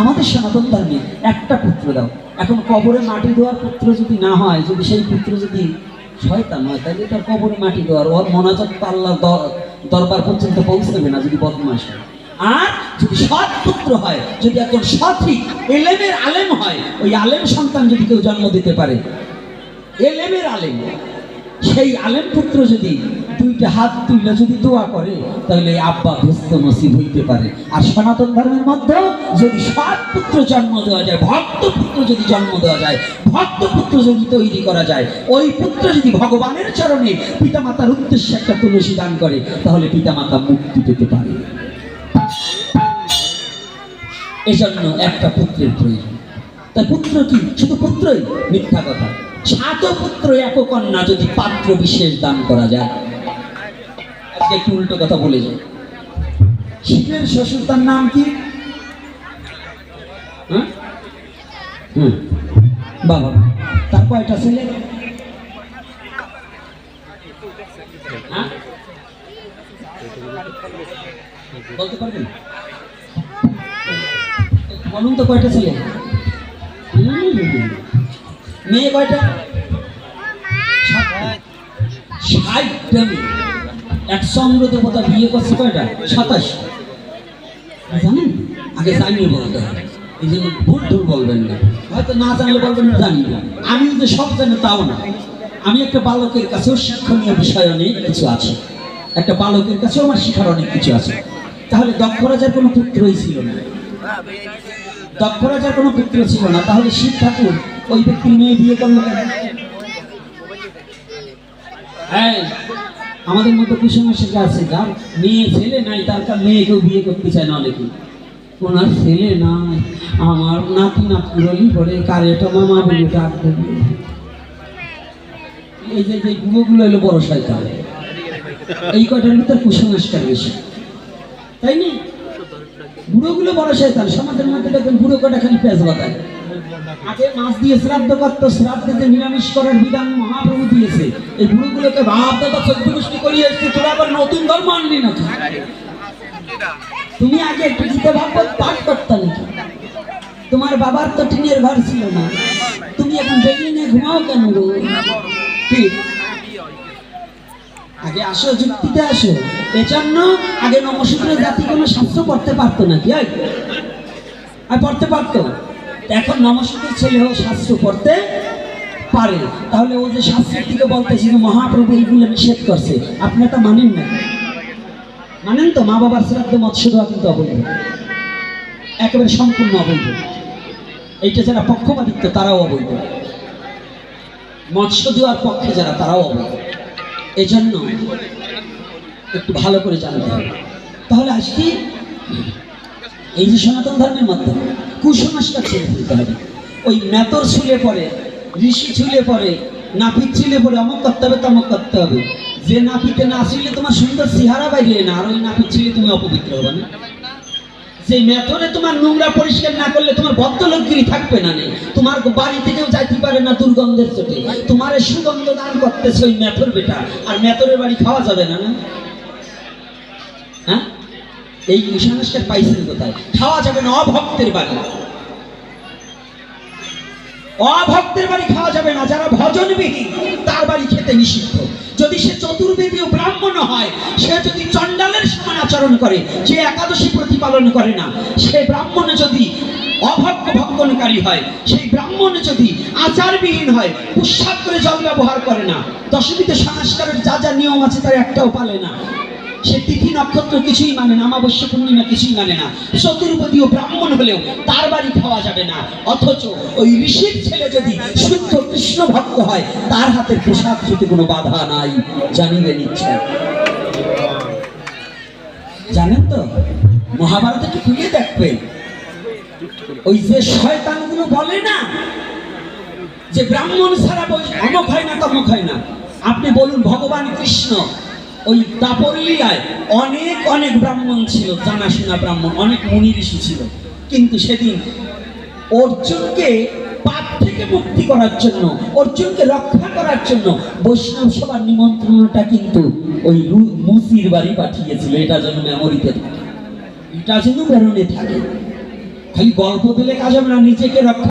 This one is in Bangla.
আমাদের সনাতন ধর্মে একটা পুত্র দাও। এখন কবরে মাটি দেওয়ার পুত্র যদি না হয়, যদি সেই পুত্র যদি শয়তান হয়, তাহলে তার কবরে মাটি দেওয়ার। ওর মনাজাত দ- দরবার পর্যন্ত পৌঁছাবে না যদি বদমাস হয়। আর যদি সৎ পুত্র হয়, যদি একজন সঠিক, এলেমের আলেম হয়, ওই আলেম সন্তান যদি কেউ জন্ম দিতে পারে, এলেমের আলেম সেই আলেম পুত্র যদি দুইটা হাত তুলে যদি দোয়া করে, তাহলে আব্বা ভেস্ত নসিব হইতে পারে। আর সনাতন ধর্মের মধ্যে যদি সৎ পুত্র জন্ম দেওয়া যায়, ভক্ত পুত্র যদি জন্ম দেওয়া যায়, ভক্ত পুত্র যদি তৈরি করা যায়, ওই পুত্র যদি ভগবানের চরণে পিতামাতার উদ্দেশ্যে একটা তুলসী দান করে, তাহলে পিতামাতা মুক্তি পেতে পারে। এজন্য একটা পুত্রের প্রয়োজন। তার পুত্র কি? শুধু পুত্রই? মিথ্যা কথা। সাত পুত্র এক কন্যা যদি পাত্র বিশেষ দান করা যায়। আজকে একটু উল্টো কথা বলে যাই। শিবের শ্বশুর তার নাম কি? হ্যাঁ? হুম বাবা, তার কয়টা ছেলে? হ্যাঁ? বলতে পারবেন? বলুন তো কয়টা ছেলে? মেয়ে কয়টা? ষাটটা মেয়ে এক চন্দ্র দেবতা বিয়ে করছে কয়টা? সাতাশ। জানেন? আগে জানিয়ে বলতে হবে এই জন্য ভুল ভুল বলবেন না। হয়তো না জানলে বলবেন না জানি না। আমি যে সব জানি তাও না। আমি একটা বালকের কাছেও শিক্ষণীয় বিষয় অনেক কিছু আছে। একটা বালকের কাছেও আমার শিখার অনেক কিছু আছে। তাহলে দক্ষ রাজার কোনো পুত্রই ছিল না। দক্ষ রাজার কোনো পুত্র ছিল না। তাহলে শিব ঠাকুর ওই মেয়ে বিয়ে করল আমাদের মতো কুসংস্কার আছে, যার মেয়ে ছেলে নাই, তার কার মেয়েকেও বিয়ে করতে চায় না অনেকে ওনার ছেলে নাই, আমার নাতি নাতকুরলি পরে কার এটা মামা বলে ডাক দেবে? এই যে যে গুলোগুলো এলো বড় শয়তান। এই কয়টার ভিতর কুসংস্কার বেশি? তাই না? বুড়োগুলো বড় শয়তান, সমাজের মধ্যে দেখবেন বুড়ো কটা খালি পেঁচ বাতায় আগে মাছ দিয়ে শ্রাদ্ধ করতো শ্রাদ্ধেতে নিরামিষ করার বিধান মহাপ্রভু দিয়েছে। এই বুড়োগুলোকে ভাব দাদা গোষ্ঠী করিয়ে এসছে, তোরা আবার নতুন ধর্ম আনলি নাকি? তুমি আগে একটু গীতা ভাগবত পাঠ করতে নাকি? তোমার বাবার তো টিনের ঘর ছিল না। তুমি এখন বেডিনে ঘুমাও কেন গো? আগে আসো, যুক্তিতে আসো। এজন্য আগে নমসূত্র জাতি কোনো শাস্ত্র পড়তে পারতো নাকি? আর পড়তে পারতো? এখন নমসূত্রের ছেলেও শাস্ত্র পড়তে পারে। তাহলে ও যে শাস্ত্রের দিকে বলতেছে যে মহাপ্রভু এইগুলো নিষেধ করছে, আপনি এটা মানেন না। মানেন তো মা বাবার শ্রাদ্ধ মৎস্য দেওয়া কিন্তু অবৈধ। একেবারে সম্পূর্ণ অবৈধ। এইটা যারা পক্ষপাতিত্ব, তারাও অবৈধ। মৎস্য দেওয়ার পক্ষে যারা, তারাও অবৈধ। এজন্য একটু ভালো করে জানতে হবে। তাহলে আজকে এই যে সনাতন ধর্মের মধ্যে কুসংস্কার ছেড়ে দিতে হবে। ওই মেতর ছুলে পরে ঋষি ছুলে পরে নাপিত ছিলে পরে অমক করতে হবে, তমক করতে হবে। যে নাপিতে না ছিলে তোমার সুন্দর সিহারা বাইরে না, আর ওই নাপিত ছিলে তুমি অপবিত্র হবে না। যে মেথরে তোমার নোংরা পরিষ্কার না করলে তোমার ভদ্রলোকগিরি থাকবে না নেই তোমার বাড়ি থেকেও যাইতে পারে না দুর্গন্ধের চোটে। তোমার সুগন্ধ দান করতেছে ওই মেথর বেটা, আর মেথরের বাড়ি খাওয়া যাবে না না? হ্যাঁ? এই কুসংস্কার পাইছেন কোথায়? খাওয়া যাবে না, অভক্তের বাড়ি। অভক্তের বাড়ি খাওয়া যাবে না, যারা ভজনবিহীন, তার বাড়ি খেতে নিষিদ্ধ। যদি সে চতুর্বেদীয় ব্রাহ্মণ হয়, সে যদি চণ্ডালের সমান আচরণ করে যে একাদশী প্রতিপালন করে না। সে ব্রাহ্মণ যদি অভক্ত ভক্ষণকারী হয়, সেই ব্রাহ্মণ যদি আচারবিহীন হয় উৎসাহ করে জল ব্যবহার করে না। দশমীতে সংস্কারের যা যা নিয়ম আছে, তার একটাও পালে না। সে তিথি নক্ষত্র কিছুই মানে না, অমাবস্যা পূর্ণিমা কিছুই মানে না। চতুর্বদীয় ব্রাহ্মণ হলেও তার বাড়ি খাওয়া যাবে না। অথচ ওই ঋষির ছেলে যদি শুদ্ধ কৃষ্ণ ভক্ত হয়, তার হাতের পোশাক যদি কোনো বাধা নাই। জানিবে নিচ্ছে জানেন তো, মহাভারত একটু খুলে দেখবেন ওই যে শয়তানগুলো বলে না, যে ব্রাহ্মণ ছাড়া বই অমক হয় না, তমক হয় না। আপনি বলুন, ভগবান কৃষ্ণ ওই দাপরলিয়ায় অনেক অনেক ব্রাহ্মণ ছিল, জানাশোনা ব্রাহ্মণ, অনেক মুনি ঋষি ছিল। কিন্তু সেদিন অর্জুনকে পাপ থেকে মুক্তি করার জন্য, অর্জুনকে রক্ষা করার জন্য বৈষ্ণব সভার নিমন্ত্রণটা কিন্তু ওই মুসির বাড়ি পাঠিয়েছিল, এটা যেন মেমোরিতে থাকে। এটা যেন বেরোনে থাকে। খালি গল্প দিলে কাজ হবে না, নিজেকে রক্ষা